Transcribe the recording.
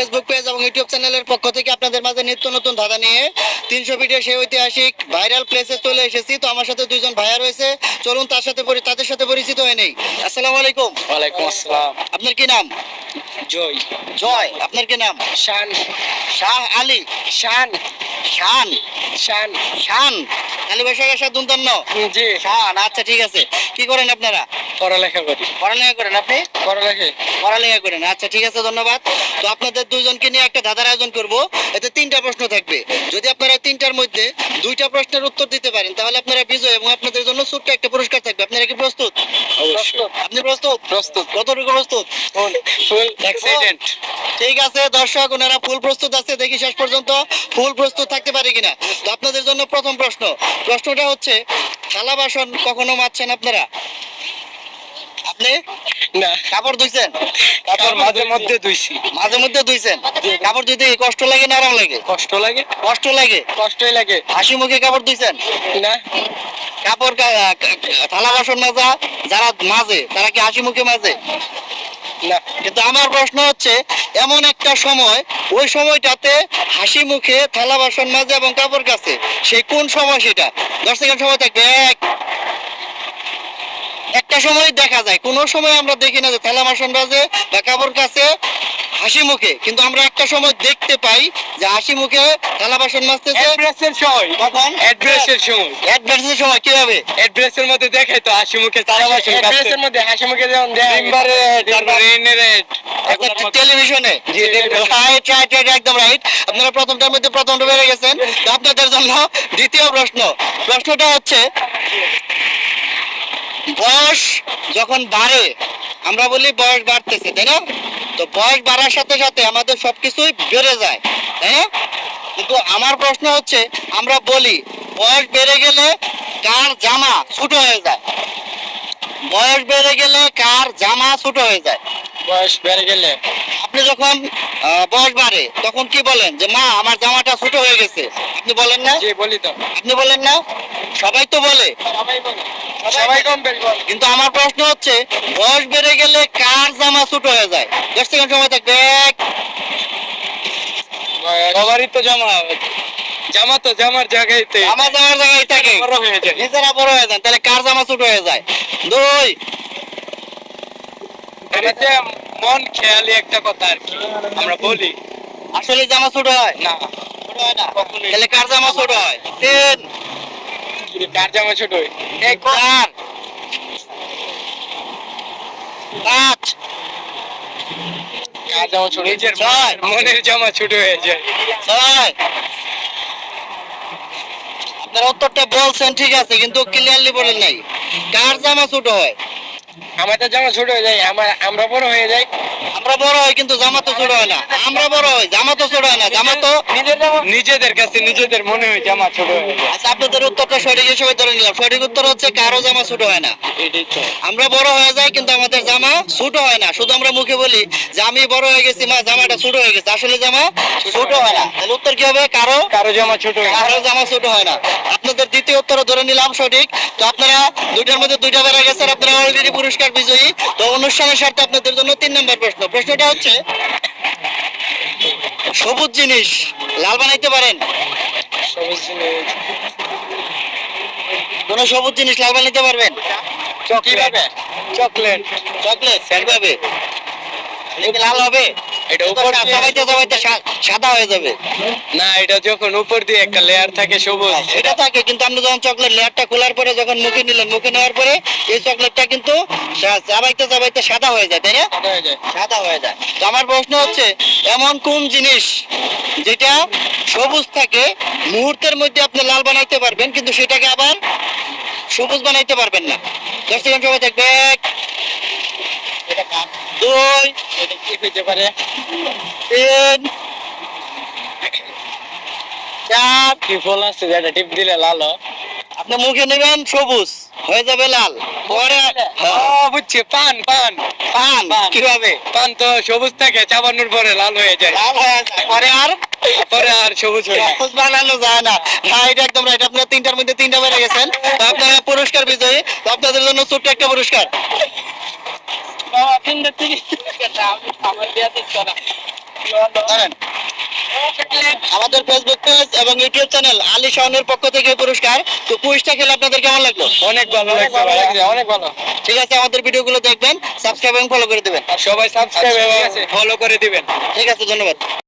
Facebook page এবং YouTube চ্যানেলের পক্ষ থেকে আপনাদের মাঝে নিত্য নতুন ধাঁধা নিয়ে তিনশো ভিডিও সেই ঐতিহাসিক ভাইরাল প্লেসে চলে এসেছি। তো আমার সাথে দুইজন ভাইয়া রয়েছে। চলুন তার সাথে তাদের সাথে পরিচিত হয়ে নেই। আসসালামু আলাইকুম। ওয়ালাইকুম আসসালাম। আপনার কি নাম? জয়। জয় আপনার কি নাম? শান। শাহ আলী। শান। শান। শান। শান। আলী সাথে দুন্তন্ন। জি। শান আচ্ছা ঠিক আছে। কি করেন আপনারা? পড়ালেখা করি। পড়ালেখা করেন আপনি? পড়ালেখা। পড়ালেখা করেন। আচ্ছা ঠিক আছে ধন্যবাদ। তো আপনাদের দুজনকে নিয়ে একটা ধাঁধার আয়োজন করব। এতে তিনটা প্রশ্ন থাকবে। যদি আপনারা তিনটার মধ্যে দুইটা প্রশ্নের উত্তর দিতে পারেন তাহলে আপনারা বিজয় এবং আপনাদের জন্য ছোট্ট একটা পুরস্কার থাকবে। আপনারা কি প্রস্তুত? অবশ্যই। আপনি প্রস্তুত? প্রস্তুত। কতটুকু প্রস্তুত? ফুল অ্যাক্সিডেন্ট ঠিক আছে দর্শক ওনারা ফুল প্রস্তুত আছে দেখি শেষ পর্যন্ত ফুল প্রস্তুত থাকতে পারে কিনা। তো আপনাদের জন্য প্রথম প্রশ্ন। প্রশ্নটা হচ্ছে থালা বাসন কখনো মারছেন আপনারা? আপনি? না। কাপড় ধুইছেন? তারপর মাঝে মধ্যে ধুইছি। মাঝে মধ্যে ধুইছেন? কাপড় ধুইতে কষ্ট লাগে না আরাম লাগে? কষ্ট লাগে? কষ্ট লাগে? কষ্টই লাগে। হাসি মুখে কাপড় ধুইছেন? না। কাপড় থালা বাসন মাজা যারা মাঝে তারা কি হাসি মুখে মাজে? না, কিন্তু আমার প্রশ্ন হচ্ছে, এমন একটা সময়, ওই সময়টাতে হাসি মুখে থালা বাসন মাঝে এবং কাপড় কাছে সে কোন সময় সেটা? দশ সেকেন্ড সময় থাকবে, এক। একটা সময় দেখা যায়, কোন সময় আমরা দেখি না যে থালা বাসন বাজে বা কাপড় কাছে হাসি মুখে। কিন্তু আমরা একটা সময় দেখতে পাই যে হাসি মুখে থালা বাসন মাজতেছে। অ্যাড্রেসের সময়। কখন অ্যাড্রেসের সময়। অ্যাডভার্সের সময় কীভাবে? অ্যাড্রেসের মধ্যে দেখাই তো হাসি মুখে তারা বাসন অ্যাড্রেসের মধ্যে হাসি মুখে যেমন তারপরে টেলিভিশনে। রাইট রাইট রাইট একদম রাইট আপনারা প্রথমটার মধ্যে প্রথমটা বেড়ে গেছেন। আপনাদের জন্য দ্বিতীয় প্রশ্ন। প্রশ্নটা হচ্ছে বয়স যখন বাড়ে আমরা বলি বয়স বাড়তেছে, তাই না? তো বয়স বাড়ার সাথে সাথে আমাদের সবকিছুই বেড়ে যায়, তাই না? কিন্তু আমার প্রশ্ন হচ্ছে, আমরা বলি বয়স বেড়ে গেলে কার জামা ছোট হয়ে যায়? বয়স বেড়ে গেলে কার জামা ছোট হয়ে যায়? বয়স বেড়ে গেলে আপনি যখন বয়স বাড়ে তখন কি বলেন? যে মা আমার জামাটা ছোট হয়ে গেছে। আপনি বলেন না? বলি তো। আপনি বলেন না? সবাই তো বলে। সবাই কম কিন্তু আমার প্রশ্ন হচ্ছে বয়স বেড়ে গেলে কার জামা ছোট হয়ে যায়? দশ সেকেন্ড সময় থাকবে এক, সবারই তো জামা। জামা তো জামার আমার জামার জায়গায় থাকে। বড় হয়ে যায়। নিজেরা বড় হয়ে যান তাহলে কার জামা ছোট হয়ে যায়? দুই এটাতে মন খেয়ালি একটা কথা আর কি আমরা বলি। আসলে জামা ছোট হয়? না। ছোট হয় না? তাহলে কার জামা ছোট হয়? তিন কার জামা ছোট হয়? চার পাঁচ কার? জামা ছোট নিজের। মনের জামা ছোট হয়ে যায় ছয় আপনার উত্তরটা বলছেন ঠিক আছে কিন্তু ক্লিয়ারলি বলেন নাই। কার জামা ছোট হয়? আমাদের জামা ছোট হয়ে যায় আমার আমরা বড় হয়ে যাই। আমরা বড় হই কিন্তু জামা তো ছোট হয় না। আমরা বড় হই জামা তো ছোট হয় না। জামা তো নিজেদের কাছে নিজেদের মনে হয় জামা ছোট হয়ে যায়। আচ্ছা আপনাদের উত্তরটা সঠিক হিসেবে ধরে নিলাম। সঠিক উত্তর হচ্ছে কারও জামা ছোট হয় না। আমরা বড় হয়ে যাই কিন্তু আমাদের জামা ছোট হয় না। শুধু আমরা মুখে বলি যে আমি বড় হয়ে গেছি মা জামাটা ছোট হয়ে গেছে। আসলে জামা ছোট হয় না। তাহলে উত্তর কি হবে? কারও? কারও জামা ছোট হয়ে কারও জামা ছোট হয় না। আপনাদের দ্বিতীয় উত্তর ধরে নিলাম সঠিক। তো আপনারা দুইটার মধ্যে দুইটা বেড়ে গেছেন আপনারা অলরেডি পুরস্কার বিজয়ী। তো অনুষ্ঠানের স্বার্থে আপনাদের জন্য তিন নম্বর প্রশ্ন। প্রশ্নটা হচ্ছে সবুজ জিনিস লাল বানাইতে পারেন? সবুজ জিনিস। কোন সবুজ জিনিস লাল বানাইতে পারবেন? চকলেট। চকলেট। চকলেট। স্যার পাবে লাল হবে? এটা এটা উপর চাবাইতে চাবাইতে সাদা হয়ে যাবে। না এটা যখন উপর দিয়ে একটা লেয়ার থাকে সবুজ। এটা থাকে কিন্তু আপনি যখন চকলেট লেয়ারটা খোলার পরে যখন মুখে নিলেন মুখে নেওয়ার পরে এই চকলেটটা কিন্তু চাবাইতে চাবাইতে সাদা হয়ে যায় তাই না? সাদা হয়ে যায়। সাদা হয়ে যায়। তো আমার প্রশ্ন হচ্ছে এমন কোন জিনিস যেটা সবুজ থাকে মুহূর্তের মধ্যে আপনি লাল বানাইতে পারবেন কিন্তু সেটাকে আবার সবুজ বানাইতে পারবেন না? দশ সেকেন্ড সময় থাকবে দুই এটা কি হইতে পারে? তিন। চার। কি ফল আছে যেটা টিপ দিলে লাল আপনি মুখে নেবেন সবুজ হয়ে যাবে লাল। পরে বুঝছি পান পান। পান কীভাবে? পান তো সবুজ থাকে চাবানোর পরে লাল হয়ে যায়। লাল হয়ে যায়। পরে আর? পরে আর সবুজ হয়ে সবুজ বানানো যায় না। হ্যাঁ এটা একদম রাইট আপনারা তিনটার মধ্যে তিনটা বেড়ে গেছেন। তো আপনারা পুরস্কার বিজয়ী। তো আপনাদের জন্য ছোট্ট একটা পুরস্কার। আমাদের ফেসবুক পেজ এবং ইউটিউব চ্যানেল আলী শাহনের পক্ষ থেকে পুরস্কার। তো কুইজটা খেলে আপনাদের কেমন লাগল? অনেক ভালো অনেক ভালো অনেক ভালো। ঠিক আছে আমাদের ভিডিও গুলো দেখবেন সাবস্ক্রাইব এবং ফলো করে দিবেন। আর সবাই সাবস্ক্রাইব এবং ফলো করে দিবেন। ঠিক আছে ধন্যবাদ।